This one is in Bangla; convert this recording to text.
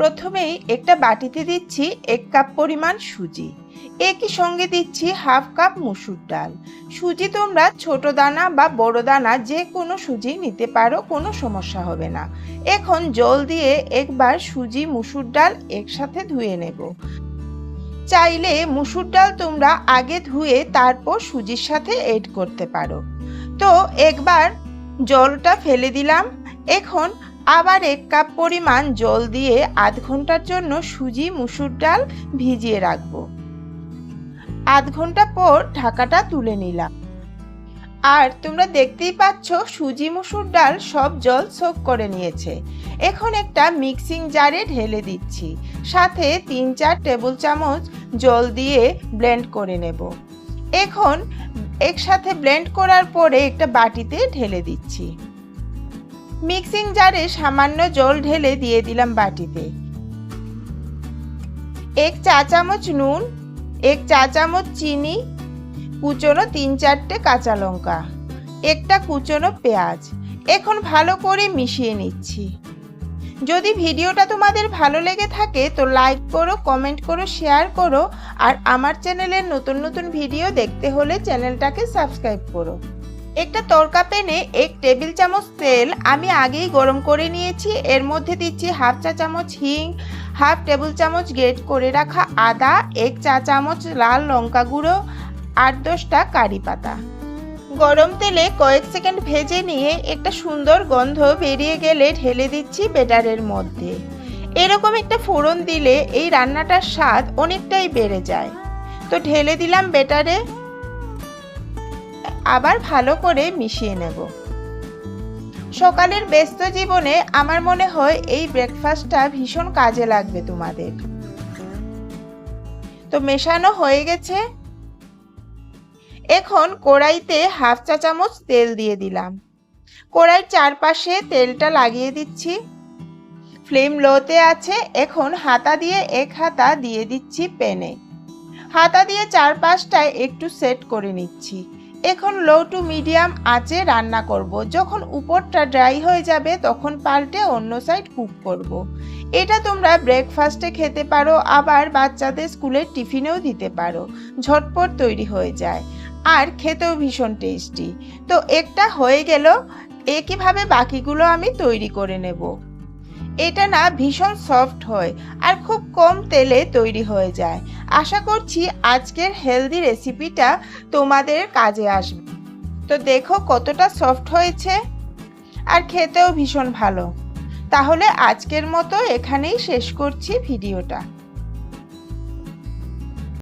প্রথমেই একটা বাটিতে দিচ্ছি এক কাপ পরিমাণ সুজি। একই সঙ্গে দিচ্ছি হাফ কাপ মুসুর ডাল। সুজি তোমরা ছোট দানা বা বড় দানা যে কোনো সুজি নিতে পারো, কোনো সমস্যা হবে না। এখন জল দিয়ে একবার সুজি, মুসুর ডাল একসাথে ধুয়ে নেব। চাইলে মুসুর ডাল তোমরা আগে ধুয়ে তারপর সুজির সাথে এড করতে পারো। তো একবার জলটা ফেলে দিলাম। এখন আবার এক কাপ পরিমাণ জল দিয়ে আধ ঘণ্টার জন্য সুজি, মুসুর ডাল ভিজিয়ে রাখব। আধ ঘণ্টা পর ঢাকাটা তুলে নিলাম। আর তোমরা দেখতেই পাচ্ছ, সুজি, মুসুর ডাল সব জল সোক করে নিয়েছে। এখন একটা মিক্সিং জারে ঢেলে দিচ্ছি। সাথে তিন চার টেবিল চামচ জল দিয়ে ব্লেন্ড করে নেব। এখন একসাথে ব্লেন্ড করার পরে একটা বাটিতে ঢেলে দিচ্ছি। মিক্সিং জারে সামান্য জল ঢেলে দিয়ে দিলাম বাটিতে। এক চা চামচ নুন, এক চা চামচ চিনি, কুচনো তিন চারটে কাঁচা লঙ্কা, একটা কুচনো পেঁয়াজ। এখন ভালো করে মিশিয়ে নিচ্ছি। যদি ভিডিওটা তোমাদের ভালো লেগে থাকে তো লাইক করো, কমেন্ট করো, শেয়ার করো, আর আমার চ্যানেলের নতুন নতুন ভিডিও দেখতে হলে চ্যানেলটাকে সাবস্ক্রাইব করো। একটা তরকা প্যানে এক টেবিল চামচ তেল আমি আগেই গরম করে নিয়েছি। এর মধ্যে দিচ্ছি হাফ চা চামচ হিং, হাফ টেবিল চামচ গ্রেট করে রাখা আদা, এক চা চামচ লাল লঙ্কা গুঁড়ো, আট দশটা কারি পাতা। গরম তেলে কয়েক সেকেন্ড ভেজে নিয়ে একটা সুন্দর গন্ধ বেরিয়ে গেলে ঢেলে দিচ্ছি বেটারের মধ্যে। এরকম একটা ফোড়ন দিলে এই রান্নাটার স্বাদ অনেকটাই বেড়ে যায়। তো ঢেলে দিলাম বেটারে। আবার ভালো করে মিশিয়ে নেব। সকালের ব্যস্ত জীবনে আমার মনে হয় এই ব্রেকফাস্টটা ভীষণ কাজে লাগবে তোমাদের। তো মেশানো হয়ে গেছে। এখন কড়াইতে হাফ চা চামচ তেল দিয়ে দিলাম। কড়াইয়ের চারপাশে তেলটা লাগিয়ে দিচ্ছি। ফ্লেম লোতে আছে, এখন হাতা দিয়ে এক হাতা দিয়ে দিচ্ছি প্যানে। হাতা দিয়ে চারপাশটায় একটু সেট করে নিচ্ছি। এখন লো টু মিডিয়াম আঁচে রান্না করব। যখন উপরটা ড্রাই হয়ে যাবে, তখন পাল্টে অন্য সাইড কুক করব। এটা তোমরা ব্রেকফাস্টে খেতে পারো, আবার বাচ্চাদের স্কুলের টিফিনেও দিতে পারো। ঝটপট তৈরি হয়ে যায়। আর খেতেও ভীষণ টেস্টি তো একটা হয়ে গেল একইভাবে বাকিগুলো আমি তৈরি করে নেব? এটা না ভীষণ সফট হয়, আর খুব কম তেলে তৈরি হয়ে যায়। আশা করছি আজকের হেলদি রেসিপিটা তোমাদের কাজে আসবে। তো দেখো কতটা সফট হয়েছে আর খেতেও ভীষণ ভালো। তাহলে আজকের মতো এখানেই শেষ করছি ভিডিওটা।